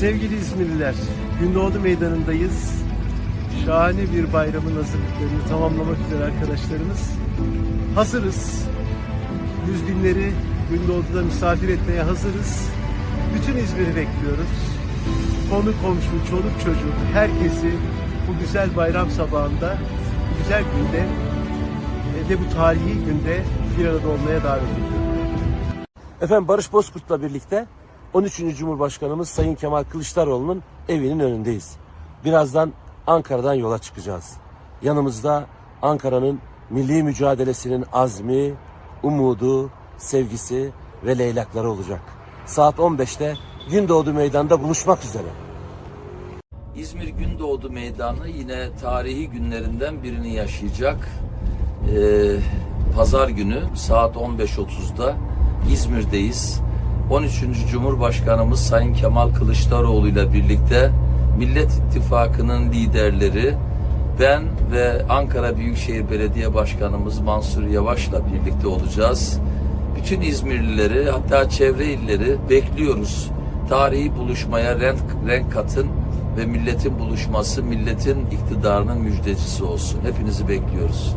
Sevgili İzmirliler, Gündoğdu Meydanı'ndayız. Şahane bir bayramın hazırlıklarını tamamlamak üzere arkadaşlarımız. Hazırız. Yüz Gündoğdu'da misafir etmeye hazırız. Bütün İzmir'i bekliyoruz. Konu komşu, çoluk çocuk, herkesi bu güzel bayram sabahında, bu güzel günde ve bu tarihi günde bir arada olmaya davet ediyorum. Efendim Barış Bozkurt'la birlikte 13. Cumhurbaşkanımız Sayın Kemal Kılıçdaroğlu'nun evinin önündeyiz. Birazdan Ankara'dan yola çıkacağız. Yanımızda Ankara'nın milli mücadelesinin azmi, umudu, sevgisi ve leylakları olacak. Saat 15'te Gündoğdu Meydanı'nda buluşmak üzere. İzmir Gündoğdu Meydanı yine tarihi günlerinden birini yaşayacak. Ee, Pazar günü saat 15.30'da İzmir'deyiz. 13. Cumhurbaşkanımız Sayın Kemal Kılıçdaroğlu ile birlikte Millet İttifakı'nın liderleri ben ve Ankara Büyükşehir Belediye Başkanımız Mansur Yavaş'la birlikte olacağız. Bütün İzmirlileri hatta çevre illeri bekliyoruz. Tarihi buluşmaya renk, renk katın ve milletin buluşması milletin iktidarının müjdecisi olsun. Hepinizi bekliyoruz.